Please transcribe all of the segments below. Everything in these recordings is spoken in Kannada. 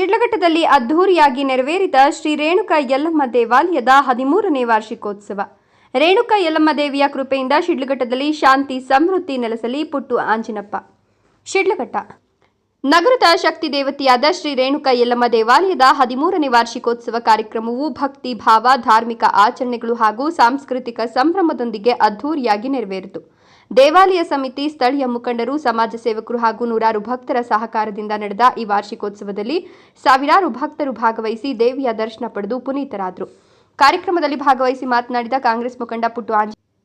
ಶಿಡ್ಲಘಟ್ಟದಲ್ಲಿ ಅದ್ಧೂರಿಯಾಗಿ ನೆರವೇರಿದ ಶ್ರೀ ರೇಣುಕಾ ಯಲ್ಲಮ್ಮ ದೇವಾಲಯದ ಹದಿಮೂರನೇ ವಾರ್ಷಿಕೋತ್ಸವ. ರೇಣುಕಾ ಯಲ್ಲಮ್ಮ ದೇವಿಯ ಕೃಪೆಯಿಂದ ಶಿಡ್ಲಘಟ್ಟದಲ್ಲಿ ಶಾಂತಿ, ಸಮೃದ್ಧಿ ನೆಲೆಸಲಿ ಪುಟ್ಟು ಆಂಜಿನಪ್ಪ. ಶಿಡ್ಲಘಟ್ಟ. ನಗರದ ಶಕ್ತಿ ದೇವತೆಯಾದ ಶ್ರೀ ರೇಣುಕಾ ಯಲ್ಲಮ್ಮ ದೇವಾಲಯದ ಹದಿಮೂರನೇ ವಾರ್ಷಿಕೋತ್ಸವ ಕಾರ್ಯಕ್ರಮವು ಭಕ್ತಿ, ಭಾವ, ಧಾರ್ಮಿಕ ಆಚರಣೆಗಳು ಹಾಗೂ ಸಾಂಸ್ಕೃತಿಕ ಸಂಭ್ರಮದೊಂದಿಗೆ ಅದ್ಧೂರಿಯಾಗಿ ನೆರವೇರಿತು. ದೇವಾಲಯ ಸಮಿತಿ ಸ್ಥಳೀಯ ಮುಖಂಡರು, ಸಮಾಜ ಸೇವಕರು ಹಾಗೂ ನೂರಾರು ಭಕ್ತರ ಸಹಕಾರದಿಂದ ನಡೆದ ಈ ವಾರ್ಷಿಕೋತ್ಸವದಲ್ಲಿ ಸಾವಿರಾರು ಭಕ್ತರು ಭಾಗವಹಿಸಿ ದೇವಿಯ ದರ್ಶನ ಪಡೆದು ಪುನೀತರಾದರು. ಕಾರ್ಯಕ್ರಮದಲ್ಲಿ ಭಾಗವಹಿಸಿ ಮಾತನಾಡಿದ ಕಾಂಗ್ರೆಸ್ ಮುಖಂಡ ಪುಟ್ಟು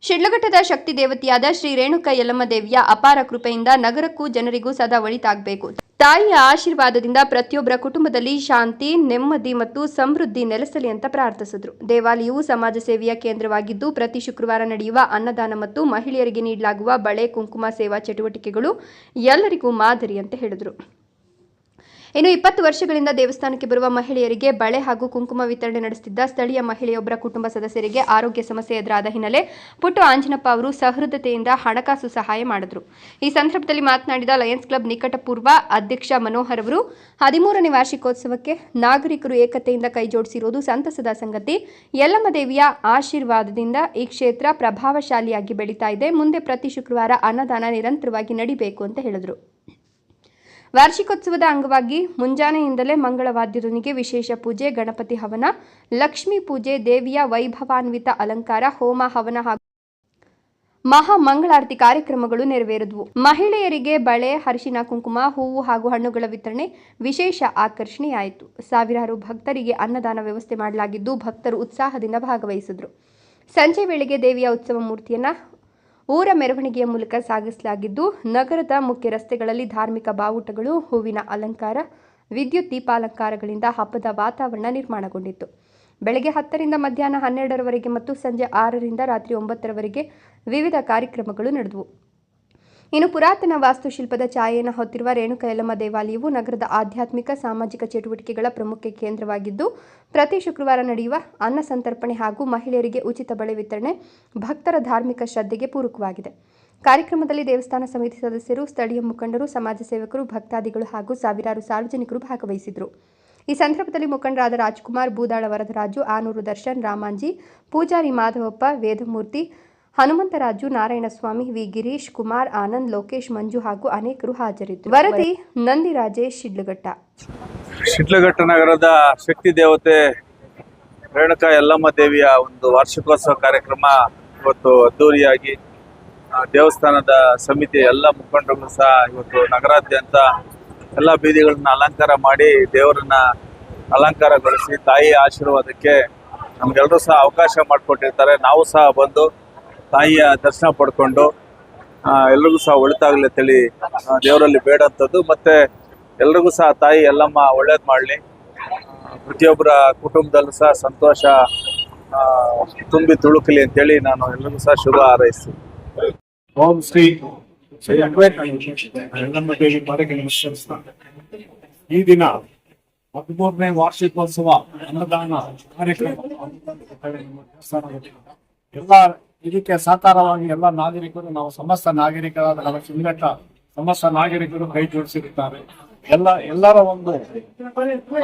ಶಿಡ್ಲಘಟ್ಟದ ಶಕ್ತಿ ದೇವತೆಯಾದ ಶ್ರೀ ರೇಣುಕ ಯಲ್ಲಮ್ಮ ದೇವಿಯ ಅಪಾರ ಕೃಪೆಯಿಂದ ನಗರಕ್ಕೂ ಜನರಿಗೂ ಸದಾ ಒಳಿತಾಗಬೇಕು. ತಾಯಿಯ ಆಶೀರ್ವಾದದಿಂದ ಪ್ರತಿಯೊಬ್ಬರ ಕುಟುಂಬದಲ್ಲಿ ಶಾಂತಿ, ನೆಮ್ಮದಿ ಮತ್ತು ಸಮೃದ್ಧಿ ನೆಲೆಸಲಿ ಅಂತ ಪ್ರಾರ್ಥಿಸಿದ್ರು. ದೇವಾಲಯವು ಸಮಾಜ ಸೇವೆಯ ಕೇಂದ್ರವಾಗಿದ್ದು, ಪ್ರತಿ ಶುಕ್ರವಾರ ನಡೆಯುವ ಅನ್ನದಾನ ಮತ್ತು ಮಹಿಳೆಯರಿಗೆ ನೀಡಲಾಗುವ ಬಳೆ, ಕುಂಕುಮ ಸೇವಾ ಚಟುವಟಿಕೆಗಳು ಎಲ್ಲರಿಗೂ ಮಾದರಿ ಅಂತ ಹೇಳಿದರು. ಇನ್ನು ಇಪ್ಪತ್ತು ವರ್ಷಗಳಿಂದ ದೇವಸ್ಥಾನಕ್ಕೆ ಬರುವ ಮಹಿಳೆಯರಿಗೆ ಬಳೆ ಹಾಗೂ ಕುಂಕುಮ ವಿತರಣೆ ನಡೆಸುತ್ತಿದ್ದ ಸ್ಥಳೀಯ ಮಹಿಳೆಯೊಬ್ಬರ ಕುಟುಂಬ ಸದಸ್ಯರಿಗೆ ಆರೋಗ್ಯ ಸಮಸ್ಯೆ ಎದುರಾದ ಹಿನ್ನೆಲೆ ಪುಟ್ಟು ಆಂಜನಪ್ಪ ಅವರು ಸಹೃದತೆಯಿಂದ ಹಣಕಾಸು ಸಹಾಯ ಮಾಡಿದರು. ಈ ಸಂದರ್ಭದಲ್ಲಿ ಮಾತನಾಡಿದ ಲಯನ್ಸ್ ಕ್ಲಬ್ ನಿಕಟಪೂರ್ವ ಅಧ್ಯಕ್ಷ ಮನೋಹರ್ ಅವರು, ಹದಿಮೂರನೇ ವಾರ್ಷಿಕೋತ್ಸವಕ್ಕೆ ನಾಗರಿಕರು ಏಕತೆಯಿಂದ ಕೈಜೋಡಿಸಿರುವುದು ಸಂತಸದ ಸಂಗತಿ. ಯಲ್ಲಮ್ಮ ದೇವಿಯ ಆಶೀರ್ವಾದದಿಂದ ಈ ಕ್ಷೇತ್ರ ಪ್ರಭಾವಶಾಲಿಯಾಗಿ ಬೆಳೀತಾ ಇದೆ. ಮುಂದೆ ಪ್ರತಿ ಶುಕ್ರವಾರ ಅನ್ನದಾನ ನಿರಂತರವಾಗಿ ನಡಿಬೇಕು ಅಂತ ಹೇಳಿದರು. ವಾರ್ಷಿಕೋತ್ಸವದ ಅಂಗವಾಗಿ ಮುಂಜಾನೆಯಿಂದಲೇ ಮಂಗಳವಾದ್ಯದೊಂದಿಗೆ ವಿಶೇಷ ಪೂಜೆ, ಗಣಪತಿ ಹವನ, ಲಕ್ಷ್ಮೀ ಪೂಜೆ, ದೇವಿಯ ವೈಭವಾನ್ವಿತ ಅಲಂಕಾರ, ಹೋಮ ಹವನ ಹಾಗೂ ಮಹಾ ಮಂಗಳಾರತಿ ಕಾರ್ಯಕ್ರಮಗಳು ನೆರವೇರಿದವು. ಮಹಿಳೆಯರಿಗೆ ಬಳೆ ಹರಿಶಿನ ಕುಂಕುಮ, ಹೂವು ಹಾಗೂ ಹಣ್ಣುಗಳ ವಿತರಣೆ ವಿಶೇಷ ಆಕರ್ಷಣೆಯಾಯಿತು. ಸಾವಿರಾರು ಭಕ್ತರಿಗೆ ಅನ್ನದಾನ ವ್ಯವಸ್ಥೆ ಮಾಡಲಾಗಿದ್ದು, ಭಕ್ತರು ಉತ್ಸಾಹದಿಂದ ಭಾಗವಹಿಸಿದರು. ಸಂಜೆ ವೇಳೆಗೆ ದೇವಿಯ ಉತ್ಸವ ಮೂರ್ತಿಯನ್ನ ಊರ ಮೆರವಣಿಗೆಯ ಮೂಲಕ ಸಾಗಿಸಲಾಗಿದ್ದು, ನಗರದ ಮುಖ್ಯ ರಸ್ತೆಗಳಲ್ಲಿ ಧಾರ್ಮಿಕ ಬಾವುಟಗಳು, ಹೂವಿನ ಅಲಂಕಾರ, ವಿದ್ಯುತ್ ದೀಪಾಲಂಕಾರಗಳಿಂದ ಹಬ್ಬದ ವಾತಾವರಣ ನಿರ್ಮಾಣಗೊಂಡಿತ್ತು. ಬೆಳಗ್ಗೆ ಹತ್ತರಿಂದ ಮಧ್ಯಾಹ್ನ ಹನ್ನೆರಡರವರೆಗೆ ಮತ್ತು ಸಂಜೆ ಆರರಿಂದ ರಾತ್ರಿ ಒಂಬತ್ತರವರೆಗೆ ವಿವಿಧ ಕಾರ್ಯಕ್ರಮಗಳು ನಡೆದವು. ಇನ್ನು ಪುರಾತನ ವಾಸ್ತುಶಿಲ್ಪದ ಛಾಯೆಯನ್ನು ಹೊತ್ತಿರುವ ರೇಣುಕೈಲಮ್ಮ ದೇವಾಲಯವು ನಗರದ ಆಧ್ಯಾತ್ಮಿಕ ಸಾಮಾಜಿಕ ಚಟುವಟಿಕೆಗಳ ಪ್ರಮುಖ ಕೇಂದ್ರವಾಗಿದ್ದು, ಪ್ರತಿ ಶುಕ್ರವಾರ ನಡೆಯುವ ಅನ್ನ ಸಂತರ್ಪಣೆ ಹಾಗೂ ಮಹಿಳೆಯರಿಗೆ ಉಚಿತ ಬಳೆ ವಿತರಣೆ ಭಕ್ತರ ಧಾರ್ಮಿಕ ಶ್ರದ್ಧೆಗೆ ಪೂರಕವಾಗಿದೆ. ಕಾರ್ಯಕ್ರಮದಲ್ಲಿ ದೇವಸ್ಥಾನ ಸಮಿತಿ ಸದಸ್ಯರು, ಸ್ಥಳೀಯ ಮುಖಂಡರು, ಸಮಾಜ ಸೇವಕರು, ಭಕ್ತಾದಿಗಳು ಹಾಗೂ ಸಾವಿರಾರು ಸಾರ್ವಜನಿಕರು ಭಾಗವಹಿಸಿದರು. ಈ ಸಂದರ್ಭದಲ್ಲಿ ಮುಖಂಡರಾದ ರಾಜ್ಕುಮಾರ್ ಬೂದಾಳ ವರದರಾಜು, ಆನೂರು ದರ್ಶನ್, ರಾಮಾಂಜಿ, ಪೂಜಾರಿ ಮಾಧವಪ್ಪ, ವೇದಮೂರ್ತಿ ಹನುಮಂತರಾಜು, ನಾರಾಯಣಸ್ವಾಮಿ ವಿ. ಗಿರೀಶ್ ಕುಮಾರ್, ಆನಂದ್ ಲೋಕೇಶ್, ಮಂಜು ಹಾಗೂ ಅನೇಕರು ಹಾಜರಿದ್ದರು. ವರದಿ ರಾಜೇಶ್, ಶಿಡ್ಲಘಟ್ಟ. ಶಿಡ್ಲಘಟ್ಟ ನಗರದ ಶಕ್ತಿ ದೇವತೆ ರೇಣುಕಾ ಯಲ್ಲಮ್ಮ ದೇವಿಯ ಒಂದು ವಾರ್ಷಿಕೋತ್ಸವ ಕಾರ್ಯಕ್ರಮ ಇವತ್ತು ಅದ್ದೂರಿಯಾಗಿ ದೇವಸ್ಥಾನದ ಸಮಿತಿ ಎಲ್ಲ ಮುಖಂಡರು ಸಹ ಇವತ್ತು ನಗರಾದ್ಯಂತ ಎಲ್ಲ ಬೀದಿಗಳನ್ನ ಅಲಂಕಾರ ಮಾಡಿ ದೇವರನ್ನ ಅಲಂಕಾರಗೊಳಿಸಿ ತಾಯಿ ಆಶೀರ್ವಾದಕ್ಕೆ ನಮ್ಗೆಲ್ಲರೂ ಸಹ ಅವಕಾಶ ಮಾಡಿಕೊಟ್ಟಿರ್ತಾರೆ. ನಾವು ಸಹ ಬಂದು ತಾಯಿಯ ದರ್ಶನ ಪಡ್ಕೊಂಡು ಎಲ್ರಿಗೂ ಸಹ ಒಳಿತಾಗಲಿ ಅಂತೇಳಿ ಹೇಳಿ ದೇವರಲ್ಲಿ ಬೇಡಂಥದ್ದು ಮತ್ತೆ ಎಲ್ರಿಗೂ ಸಹ ತಾಯಿ, ಎಲ್ಲಮ್ಮ ಒಳ್ಳೇದು ಮಾಡಲಿ. ಪ್ರತಿಯೊಬ್ಬರ ಕುಟುಂಬದಲ್ಲೂ ಸಹ ಸಂತೋಷ ತುಂಬಿ ತುಳುಕಲಿ ಅಂತೇಳಿ ನಾನು ಎಲ್ರಿಗೂ ಸಹ ಶುಭ ಹಾರೈಸ್ತೀನಿ. ಓಂ ಶ್ರೀ ಈ ದಿನ ಹದಿಮೂರನೇ ವಾರ್ಷಿಕೋತ್ಸವ ಅನ್ನದಾನ ಕಾರ್ಯಕ್ರಮ. ಎಲ್ಲ ಇದಕ್ಕೆ ಸಾಕಾರವಾಗಿ ಎಲ್ಲ ನಾಗರಿಕರು, ನಾವು ಸಮಸ್ತ ನಾಗರಿಕರಾದ ನಮ್ಮ ಸಮಸ್ತ ನಾಗರಿಕರು ಕೈ ಜೋಡಿಸಿರುತ್ತಾರೆ. ಎಲ್ಲ, ಎಲ್ಲರ ಒಂದು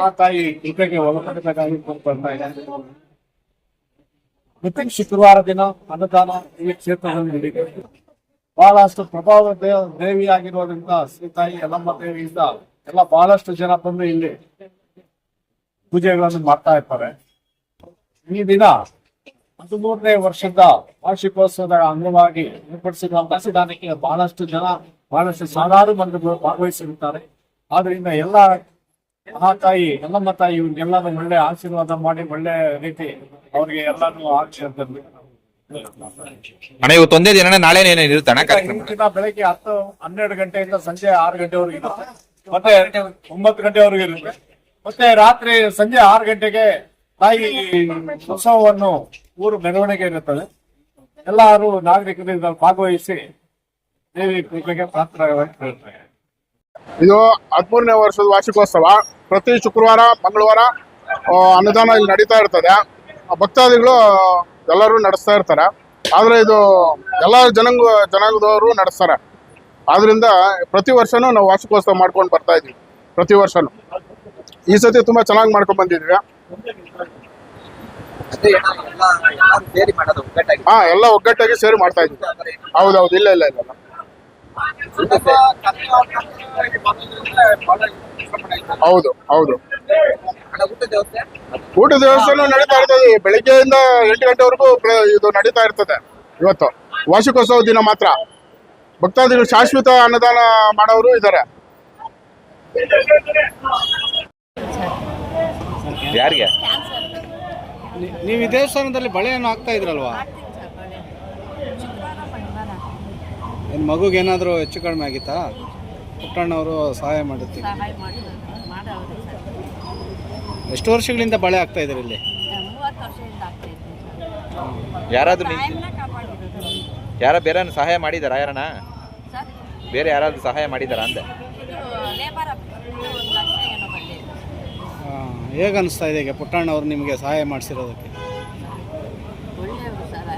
ಆ ತಾಯಿ ಕೃಪೆಗೆ ಒಳಪಡಬೇಕಾಗಿ ಕೋರ್ಕೊಳ್ತಾ ಇದ್ದಾರೆ. ಪ್ರತಿ ಶುಕ್ರವಾರ ದಿನ ಅನ್ನದಾನ ಈ ಕ್ಷೇತ್ರದಲ್ಲಿ ನಡೀತದೆ ಬಹಳಷ್ಟು ಪ್ರಭಾವ ದೇವ ದೇವಿಯಾಗಿರೋದ್ರಿಂದ ಶ್ರೀತಾಯಿ ಯಲ್ಲಮ್ಮ ದೇವಿಯಿಂದ ಎಲ್ಲ ಬಹಳಷ್ಟು ಜನ ಬಂದು ಇಲ್ಲಿ ಪೂಜೆಗಳನ್ನು ಮಾಡ್ತಾ ಇರ್ತಾರೆ. ಈ ದಿನ ಹದಿಮೂರನೇ ವರ್ಷದ ವಾರ್ಷಿಕೋತ್ಸವದ ಅಂಗವಾಗಿ ಏರ್ಪಡಿಸಿದ ಮತದಾನಕ್ಕೆ ಬಹಳಷ್ಟು ಜನ ಬಹಳಷ್ಟು ಸಾವಿರಾರು ಮಂದಿಗಳು ಭಾಗವಹಿಸಿರುತ್ತಾರೆ. ಆದ್ರಿಂದ ಎಲ್ಲ ಮಹಾತಾಯಿ ತಾಯಿ ಯಲ್ಲಮ್ಮ ತಾಯಿ ಇವ್ರಿಗೆಲ್ಲರೂ ಒಳ್ಳೆ ಆಶೀರ್ವಾದ ಮಾಡಿ ಒಳ್ಳೆ ರೀತಿ ಅವ್ರಿಗೆ ಎಲ್ಲಾನು ಆಶೀರ್ವಾದ ಅಣ್ಣ ಇವತ್ತು ಒಂದೇ ದಿನ ನಾಳೆ ಇರುತ್ತೆ ಬೆಳಗ್ಗೆ ಹತ್ತು ಹನ್ನೆರಡು ಗಂಟೆಯಿಂದ ಸಂಜೆ ಆರು ಗಂಟೆವರೆಗೆ ಇರುತ್ತೆ. ಮತ್ತೆ ಒಂಬತ್ತು ಗಂಟೆವರೆಗೆ ಇರುತ್ತೆ. ಮತ್ತೆ ರಾತ್ರಿ ಸಂಜೆ ಆರು ಗಂಟೆಗೆ ಉತ್ಸವವನ್ನು ಊರು ಮೆರವಣಿಗೆ ಇರುತ್ತದೆ. ಎಲ್ಲರೂ ನಾಗರಿಕರಿಂದ ಭಾಗವಹಿಸಿ ದೇವಿ ಕೃಪೆಗೆ ಪಾತ್ರ ಇದು ಹದಿಮೂರನೇ ವರ್ಷದ ವಾರ್ಷಿಕೋತ್ಸವ. ಪ್ರತಿ ಶುಕ್ರವಾರ, ಮಂಗಳವಾರ ಅನುದಾನ ಇಲ್ಲಿ ನಡೀತಾ ಇರ್ತದೆ. ಭಕ್ತಾದಿಗಳು ಎಲ್ಲರೂ ನಡೆಸ್ತಾ ಇರ್ತಾರೆ. ಆದ್ರೆ ಇದು ಎಲ್ಲ ಜನಾಂಗ, ಜನಾಂಗದವರು ನಡೆಸ್ತಾರೆ. ಆದ್ರಿಂದ ಪ್ರತಿ ವರ್ಷನೂ ನಾವು ವಾರ್ಷಿಕೋತ್ಸವ ಮಾಡ್ಕೊಂಡು ಬರ್ತಾ ಇದೀವಿ. ಪ್ರತಿ ವರ್ಷನೂ. ಈ ಸತಿ ತುಂಬಾ ಚೆನ್ನಾಗಿ ಮಾಡ್ಕೊಂಡ್ ಬಂದಿದ್ವಿ ಹಾ ಎಲ್ಲ ಒಗ್ಗಟ್ಟಾಗಿ ಸೇರಿ ಮಾಡ್ತಾ ಇದ್ವಿ ಹೌದೌದು ಇಲ್ಲ ಇಲ್ಲ ಇಲ್ಲ. ಹೌದು ಹೌದು. ಊಟದ ವ್ಯವಸ್ಥೆ? ಊಟದ ವ್ಯವಸ್ಥೆನೂ ನಡೀತಾ ಇರ್ತದೆ. ಬೆಳಿಗ್ಗೆಯಿಂದ ಎಂಟು ಗಂಟೆವರೆಗೂ ಇದು ನಡೀತಾ ಇರ್ತದೆ ಇವತ್ತು. ವಾರ್ಷಿಕೋತ್ಸವ ದಿನ ಮಾತ್ರ. ಭಕ್ತಾದಿಗಳು ಶಾಶ್ವತ ಅನ್ನದಾನ ಮಾಡೋರು ಇದ್ದಾರೆ. ಯಾರಿಗೆ? ನೀವು ಈ ದೇವಸ್ಥಾನದಲ್ಲಿ ಬಳೆಯನ್ನು ಹಾಕ್ತಾ ಇದ್ರಲ್ವಾ? ಏನು ಮಗುಗೆ ಏನಾದರೂ ಹೆಚ್ಚು ಕಡಿಮೆ ಆಗಿತ್ತಾ? ಪುಟ್ಟಣ್ಣವರು ಸಹಾಯ ಮಾಡುತ್ತೀವಿ ಎಷ್ಟು ವರ್ಷಗಳಿಂದ ಬಳೆ ಹಾಕ್ತಾ ಇದ್ರಿ ಇಲ್ಲಿ? ಯಾರಾದರೂ ಯಾರ ಬೇರೆ ಸಹಾಯ ಮಾಡಿದಾರ ಯಾರಣ್ಣ ಬೇರೆ ಯಾರಾದರೂ ಸಹಾಯ ಮಾಡಿದಾರ ಅಂದೆ ಇದು ಲೇಬರ್ ಒಂದು ಲಕ್ಷ ಏನೋ ಬಂದಿದೆ ಹೇಗೆ ಅನಿಸ್ತಾ ಇದೆ ಈಗ ಪುಟ್ಟಣ್ಣ ಅವರು ನಿಮಗೆ ಸಹಾಯ ಮಾಡಿಸಿರೋದಕ್ಕೆ? ಒಳ್ಳೆಯವರು ಸರ್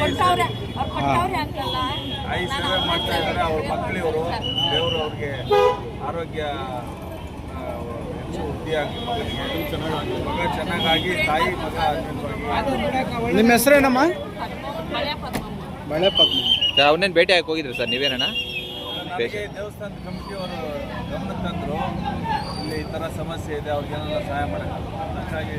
ಕೊಟ್ಟವ್ರೆ ಅವ್ರು ಕೊಟ್ಟವ್ರೆ ಅಂತಲ್ಲ ತಾಯಿ ಸೇವೆ ಮಾಡ್ತಾ ಇದ್ದಾರೆ ಅವ್ರ ಮಕ್ಕಳಿವರು ದೇವರು ಅವ್ರಿಗೆ ಆರೋಗ್ಯ ಹೆಚ್ಚು ವೃದ್ಧಿಯಾಗಿ ಮಗನಿಗೆ ಮಗ ಚೆನ್ನಾಗಿ ತಾಯಿ ಮಗ ನಿಮ್ಮ ಹೆಸರೇನಮ್ಮ? ಬಳೆ ಪದ್ಮ. ಅವನೇನು ಭೇಟಿ ಹಾಕಿ ಹೋಗಿದ್ರಿ ಸರ್ ನೀವೇನಣ್ಣ? ನನಗೆ ದೇವಸ್ಥಾನದ ಕಮಿಟಿಯವರು ಗಮನಕ್ಕೆ ತಂದರು. ಇಲ್ಲಿ ಈ ಥರ ಸಮಸ್ಯೆ ಇದೆ ಅವ್ರಿಗೇನೆಲ್ಲ ಸಹಾಯ ಮಾಡೋಕ್ಕಾಗಿ